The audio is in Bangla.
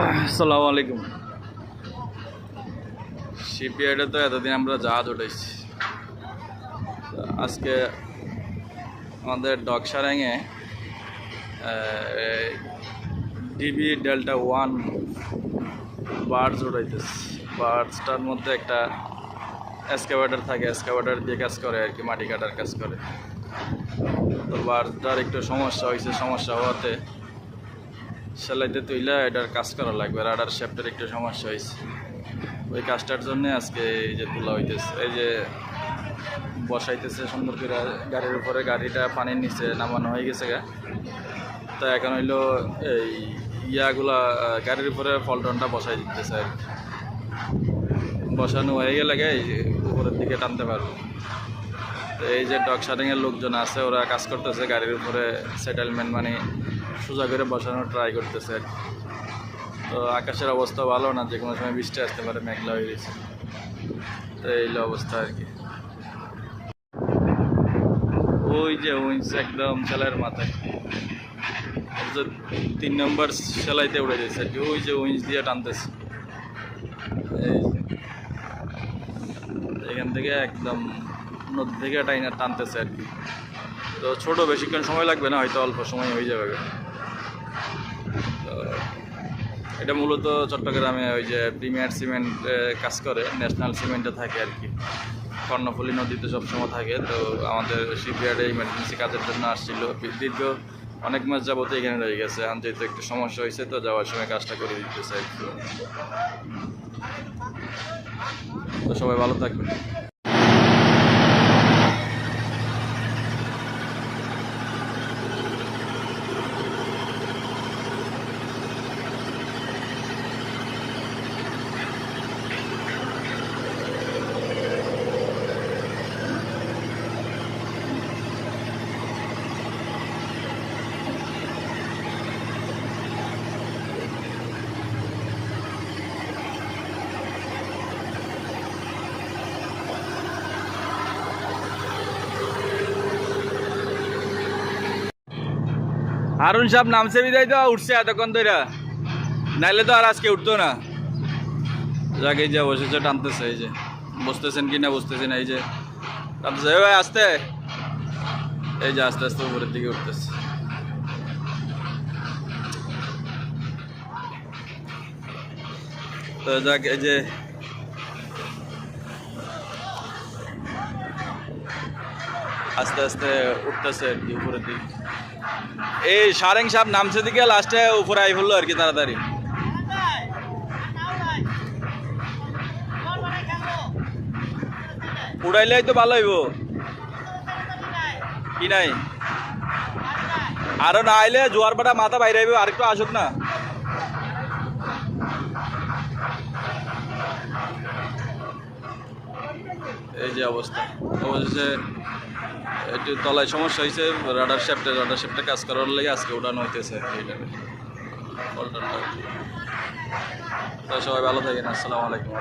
আসসালামু আলাইকুম। শিপইয়ার্ডে তো এতদিন আমরা জাহাজ উঠেছি আজকে আমাদের ডকসারাঙে ডিবি ডেল্টা ওয়ান বার্ডস উঠাইতেছে। বার্ডসটার মধ্যে একটা এসকাভেটার থাকে, এসকাভেটার দিয়ে কাজ করে আর কি, মাটি কাটার কাজ করে। তো বার্ডসটার একটু সমস্যা হয়েছে সমস্যা হওয়াতে সেলাইতে তুইলা এটার কাজ করা লাগবে। রাডার শেফটের একটু সমস্যা হয়েছে। ওই কাজটার জন্য আজকে এই যে তোলা হইতেছে, এই যে বসাইতেছে সুন্দর করে গাড়ির উপরে, গাড়িটা পানির নিচে নামানো হয়ে গেছে গা। তো এখন হইল এই ইয়াগুলা গাড়ির উপরে ফলটনটা বসাই দিতেছে আর বসানো হয়ে গেলে উপরের দিকে টানতে পারব। এই যে ডগ শাটিংয়ের লোকজন আছে, ওরা কাজ করতেছে গাড়ির উপরে সেটেলমেন্ট মানে সোজা করে বসানোর ট্রাই করতেছে। আর। তো আকাশের অবস্থা ভালো না, যে কোনো সময় বৃষ্টি আসতে পারে, মেঘলা হয়ে গেছে। তো এই অবস্থা আর কি। ওই যে উইন্স একদম সেলাইয়ের মাথায়। তিন নম্বর সেলাইতে উড়ে যাচ্ছে আর কি, ওই যে উইন্স দিয়ে টানতেছে। এখান থেকে একদম নদী থেকে টাইনা টানতেছে আর কি। তো ছোটো বেশিক্ষণ সময় লাগবে না, হয়তো অল্প সময় হয়ে যাবে। এটা মূলত চট্টগ্রামে ওই যে প্রিমিয়ার সিমেন্ট কাজ করে, ন্যাশনাল সিমেন্টে থাকে আর কি। কর্ণফুলী নদীতে সবসময় থাকে, তো আমাদের শিপইয়ার্ডে ইমার্জেন্সি কাজের জন্য আসছিল। দীর্ঘ অনেক মাস যাবত এখানে রয়ে গেছে, এখন যেহেতু একটু সমস্যা হয়েছে, তো যাওয়ার সময় কাজটা করে দিতেছে তো সবাই ভালো থাকবেন। হারুন সাহেব নামছে বিদায় তো, উঠছে এতক্ষণ ধরে নাইলে তো আর আজকে উঠতো না। যাকে, এই যে বসেছে, টানতেছে, এই যে। বসতেছেন কি না বসতেছেন এই যে টানতেছে। ভাই, আসতে। এই যে আস্তে আস্তে উপরের দিকে উঠতেছে। তো যাক, এই যে আস্তে আস্তে উঠতেছে আর কি উপরের দিকে। এই সারেং সাপ নামছে দিকে লাস্টে উপরে আই ফেলল আর কি তাড়াতাড়ি। উড়াইলেই তো ভালো হইব। কি নাই? আরও না আইলে জোয়ার পাটা মাথা বাইরে আইবে আরেকটু আসুক না। এই যে অবস্থা। অবশেষে একটু তলায় সমস্যা হয়েছে রাডার শ্যাপটা রাডার শ্যাপটা কাজ করার লেগে আজকে উঠানো হইতেছে এইটা। সবাই ভালো থাকেন, আসসালামু আলাইকুম।